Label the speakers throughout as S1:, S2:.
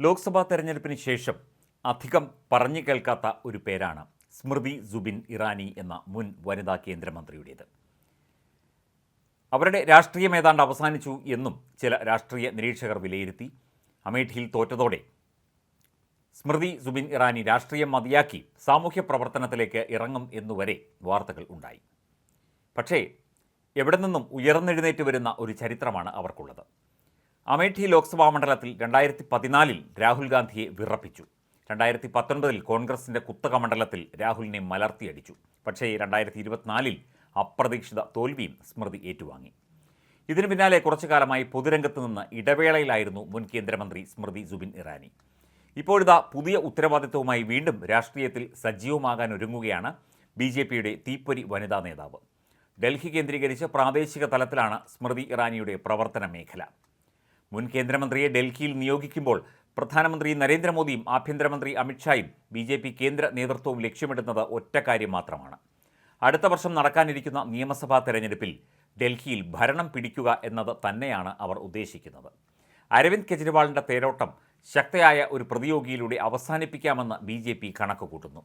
S1: ലോക്സഭാ തെരഞ്ഞെടുപ്പിന് ശേഷം അധികം പറഞ്ഞു കേൾക്കാത്ത ഒരു പേരാണ് സ്മൃതി സുബിൻ ഇറാനി എന്ന മുൻ വനിതാ കേന്ദ്രമന്ത്രിയുടേത്. അവരുടെ രാഷ്ട്രീയം ഏതാണ്ട് അവസാനിച്ചു എന്നും ചില രാഷ്ട്രീയ നിരീക്ഷകർ വിലയിരുത്തി. അമേഠിയിൽ തോറ്റതോടെ സ്മൃതി സുബിൻ ഇറാനി രാഷ്ട്രീയം മതിയാക്കി സാമൂഹ്യ പ്രവർത്തനത്തിലേക്ക് ഇറങ്ങും എന്നുവരെ വാർത്തകൾ ഉണ്ടായി. പക്ഷേ എവിടെ നിന്നും ഉയർന്നെഴുന്നേറ്റ് വരുന്ന ഒരു ചരിത്രമാണ് അവർക്കുള്ളത്. അമേഠി ലോക്സഭാ മണ്ഡലത്തിൽ രണ്ടായിരത്തി പതിനാലിൽ രാഹുൽ ഗാന്ധിയെ വിറപ്പിച്ചു. രണ്ടായിരത്തി പത്തൊൻപതിൽ കോൺഗ്രസിന്റെ കുത്തക മണ്ഡലത്തിൽ രാഹുലിനെ മലർത്തിയടിച്ചു. പക്ഷേ രണ്ടായിരത്തി ഇരുപത്തിനാലിൽ അപ്രതീക്ഷിത തോൽവിയും സ്മൃതി ഏറ്റുവാങ്ങി. ഇതിനു പിന്നാലെ കുറച്ചു കാലമായി പൊതുരംഗത്ത് നിന്ന് ഇടവേളയിലായിരുന്നു മുൻ കേന്ദ്രമന്ത്രി സ്മൃതി ജുബിൻ ഇറാനി. ഇപ്പോഴിതാ പുതിയ ഉത്തരവാദിത്വവുമായി വീണ്ടും രാഷ്ട്രീയത്തിൽ സജീവമാകാൻ ഒരുങ്ങുകയാണ് ബി ജെ പിയുടെ തീപ്പൊരി വനിതാ നേതാവ്. ഡൽഹി കേന്ദ്രീകരിച്ച് പ്രാദേശിക തലത്തിലാണ് സ്മൃതി ഇറാനിയുടെ പ്രവർത്തന മേഖല. മുൻ കേന്ദ്രമന്ത്രിയെ ഡൽഹിയിൽ നിയോഗിക്കുമ്പോൾ പ്രധാനമന്ത്രി നരേന്ദ്രമോദിയും ആഭ്യന്തരമന്ത്രി അമിത്ഷായും ബി ജെ പി കേന്ദ്ര നേതൃത്വവും ലക്ഷ്യമിടുന്നത് ഒറ്റ കാര്യം മാത്രമാണ്. അടുത്ത വർഷം നടക്കാനിരിക്കുന്ന നിയമസഭാ തെരഞ്ഞെടുപ്പിൽ ഡൽഹിയിൽ ഭരണം പിടിക്കുക എന്നത് തന്നെയാണ് അവർ ഉദ്ദേശിക്കുന്നത്. അരവിന്ദ് കെജ്രിവാളിന്റെ തേരോട്ടം ശക്തയായ ഒരു പ്രതിയോഗിയിലൂടെ അവസാനിപ്പിക്കാമെന്ന് ബി ജെ പി കണക്ക് കൂട്ടുന്നു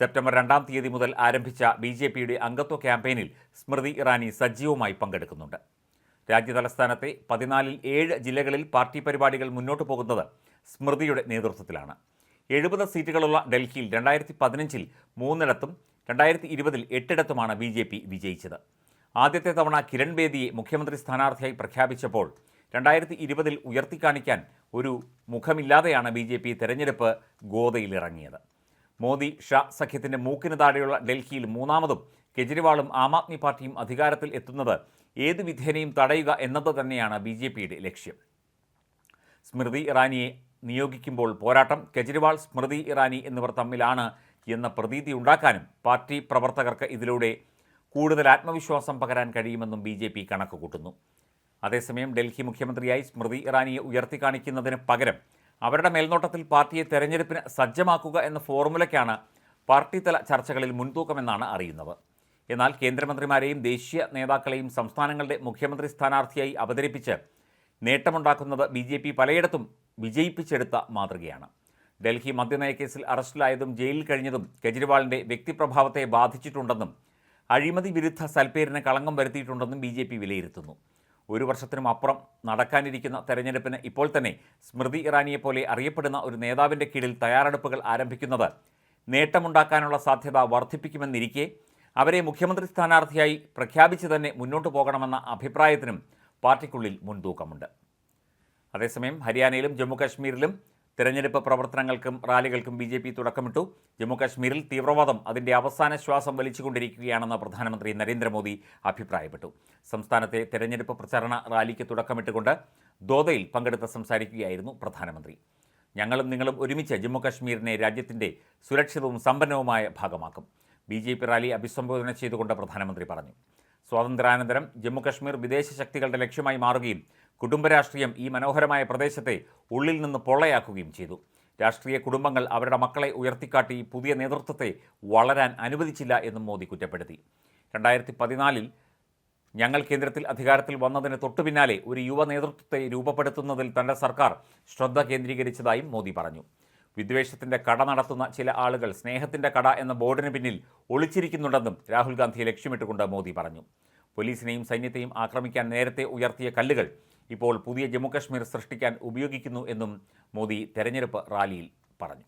S1: സെപ്റ്റംബർ രണ്ടാം തീയതി മുതൽ ആരംഭിച്ച ബി ജെ പിയുടെ അംഗത്വ ക്യാമ്പയിനിൽ സ്മൃതി ഇറാനി സജീവമായി പങ്കെടുക്കുന്നുണ്ട്. രാജ്യതലസ്ഥാനത്തെ പതിനാലിൽ ഏഴ് ജില്ലകളിൽ പാർട്ടി പരിപാടികൾ മുന്നോട്ട് പോകുന്നത് സ്മൃതിയുടെ നേതൃത്വത്തിലാണ്. എഴുപത് സീറ്റുകളുള്ള ഡൽഹിയിൽ രണ്ടായിരത്തി പതിനഞ്ചിൽ മൂന്നിടത്തും രണ്ടായിരത്തി ഇരുപതിൽ എട്ടിടത്തുമാണ് ബി ജെ പി വിജയിച്ചത്. ആദ്യത്തെ തവണ കിരൺ ബേദിയെ മുഖ്യമന്ത്രി സ്ഥാനാർത്ഥിയായി പ്രഖ്യാപിച്ചപ്പോൾ രണ്ടായിരത്തി ഇരുപതിൽ ഉയർത്തിക്കാണിക്കാൻ ഒരു മുഖമില്ലാതെയാണ് ബി ജെ പി തെരഞ്ഞെടുപ്പ് ഗോതയിലിറങ്ങിയത്. മോദി ഷാ സഖ്യത്തിന്റെ മൂക്കിന് താഴെയുള്ള ഡൽഹിയിൽ മൂന്നാമതും കെജ്രിവാളും ആം ആദ്മി പാർട്ടിയും അധികാരത്തിൽ എത്തുന്നത് ഏത് വിധേനയും തടയുക എന്നത് തന്നെയാണ് ബി ജെ പിയുടെ ലക്ഷ്യം. സ്മൃതി ഇറാനിയെ നിയോഗിക്കുമ്പോൾ പോരാട്ടം കെജ്രിവാൾ സ്മൃതി ഇറാനി എന്നിവർ തമ്മിലാണ് എന്ന പ്രതീതി ഉണ്ടാക്കാനും പാർട്ടി പ്രവർത്തകർക്ക് ഇതിലൂടെ കൂടുതൽ ആത്മവിശ്വാസം പകരാൻ കഴിയുമെന്നും ബി ജെ പി കണക്ക് കൂട്ടുന്നു അതേസമയം ഡൽഹി മുഖ്യമന്ത്രിയായി സ്മൃതി ഇറാനിയെ ഉയർത്തിക്കാണിക്കുന്നതിന് പകരം അവരുടെ മേൽനോട്ടത്തിൽ പാർട്ടിയെ തെരഞ്ഞെടുപ്പിന് സജ്ജമാക്കുക എന്ന ഫോർമുലയ്ക്കാണ് പാർട്ടിതല ചർച്ചകളിൽ മുൻതൂക്കമെന്നാണ് അറിയുന്നത്. എന്നാൽ കേന്ദ്രമന്ത്രിമാരെയും ദേശീയ നേതാക്കളെയും സംസ്ഥാനങ്ങളുടെ മുഖ്യമന്ത്രി സ്ഥാനാർത്ഥിയായി അവതരിപ്പിച്ച് നേട്ടമുണ്ടാക്കുന്നത് ബി ജെ പി പലയിടത്തും വിജയിപ്പിച്ചെടുത്ത മാതൃകയാണ്. ഡൽഹി മദ്യനയക്കേസിൽ അറസ്റ്റിലായതും ജയിലിൽ കഴിഞ്ഞതും കെജ്രിവാളിന്റെ വ്യക്തിപ്രഭാവത്തെ ബാധിച്ചിട്ടുണ്ടെന്നും അഴിമതി വിരുദ്ധ സൽപ്പേരിന് കളങ്കം വരുത്തിയിട്ടുണ്ടെന്നും ബി ജെ പി വിലയിരുത്തുന്നു. ഒരു വർഷത്തിനും അപ്പുറം നടക്കാനിരിക്കുന്ന തെരഞ്ഞെടുപ്പിന് ഇപ്പോൾ തന്നെ സ്മൃതി ഇറാനിയെപ്പോലെ അറിയപ്പെടുന്ന ഒരു നേതാവിന്റെ കീഴിൽ തയ്യാറെടുപ്പുകൾ ആരംഭിക്കുന്നത് നേട്ടമുണ്ടാക്കാനുള്ള സാധ്യത വർദ്ധിപ്പിക്കുമെന്നിരിക്കെ അവരെ മുഖ്യമന്ത്രി സ്ഥാനാർത്ഥിയായി പ്രഖ്യാപിച്ച് തന്നെ മുന്നോട്ട് പോകണമെന്ന അഭിപ്രായത്തിനും പാർട്ടിക്കുള്ളിൽ മുൻതൂക്കമുണ്ട്. അതേസമയം ഹരിയാനയിലും ജമ്മുകാശ്മീരിലും തിരഞ്ഞെടുപ്പ് പ്രവർത്തനങ്ങൾക്കും റാലികൾക്കും ബി ജെ പി തുടക്കമിട്ടു. ജമ്മുകാശ്മീരിൽ തീവ്രവാദം അതിന്റെ അവസാന ശ്വാസം വലിച്ചുകൊണ്ടിരിക്കുകയാണെന്ന് പ്രധാനമന്ത്രി നരേന്ദ്രമോദി അഭിപ്രായപ്പെട്ടു. സംസ്ഥാനത്തെ തെരഞ്ഞെടുപ്പ് പ്രചാരണ റാലിക്ക് തുടക്കമിട്ടുകൊണ്ട് ദോദയിൽ പങ്കെടുത്ത് സംസാരിക്കുകയായിരുന്നു പ്രധാനമന്ത്രി. ഞങ്ങളും നിങ്ങളും ഒരുമിച്ച് ജമ്മുകാശ്മീരിനെ രാജ്യത്തിന്റെ സുരക്ഷിതവും സമ്പന്നവുമായ ഭാഗമാക്കും. ബി ജെ പി റാലി അഭിസംബോധന ചെയ്തുകൊണ്ട് പ്രധാനമന്ത്രി പറഞ്ഞു. സ്വാതന്ത്ര്യാനന്തരം ജമ്മുകശ്മീർ വിദേശ ശക്തികളുടെ ലക്ഷ്യമായി മാറുകയും കുടുംബരാഷ്ട്രീയം ഈ മനോഹരമായ പ്രദേശത്തെ ഉള്ളിൽ നിന്ന് പൊള്ളയാക്കുകയും ചെയ്തു. രാഷ്ട്രീയ കുടുംബങ്ങൾ അവരുടെ മക്കളെ ഉയർത്തിക്കാട്ടി പുതിയ നേതൃത്വത്തെ വളരാൻ അനുവദിച്ചില്ല എന്നും മോദി കുറ്റപ്പെടുത്തി. രണ്ടായിരത്തി പതിനാലിൽ ഞങ്ങൾ കേന്ദ്രത്തിൽ അധികാരത്തിൽ വന്നതിന് തൊട്ടുപിന്നാലെ ഒരു യുവ നേതൃത്വത്തെ രൂപപ്പെടുത്തുന്നതിൽ തന്റെ സർക്കാർ ശ്രദ്ധ കേന്ദ്രീകരിച്ചതായും മോദി പറഞ്ഞു. വിദ്വേഷത്തിന്റെ കട നടത്തുന്ന ചില ആളുകൾ സ്നേഹത്തിന്റെ കട എന്ന ബോർഡിന് പിന്നിൽ ഒളിച്ചിരിക്കുന്നുണ്ടെന്നും രാഹുൽ ഗാന്ധി ലക്ഷ്യമിട്ടുകൊണ്ട് മോദി പറഞ്ഞു. പോലീസിനെയും സൈന്യത്തെയും ആക്രമിക്കാൻ നേരത്തെ ഉയർത്തിയ കല്ലുകൾ ഇപ്പോൾ പുതിയ ജമ്മുകശ്മീർ സൃഷ്ടിക്കാൻ ഉപയോഗിക്കുന്നു എന്നും മോദി തെരഞ്ഞെടുപ്പ് റാലിയിൽ പറഞ്ഞു.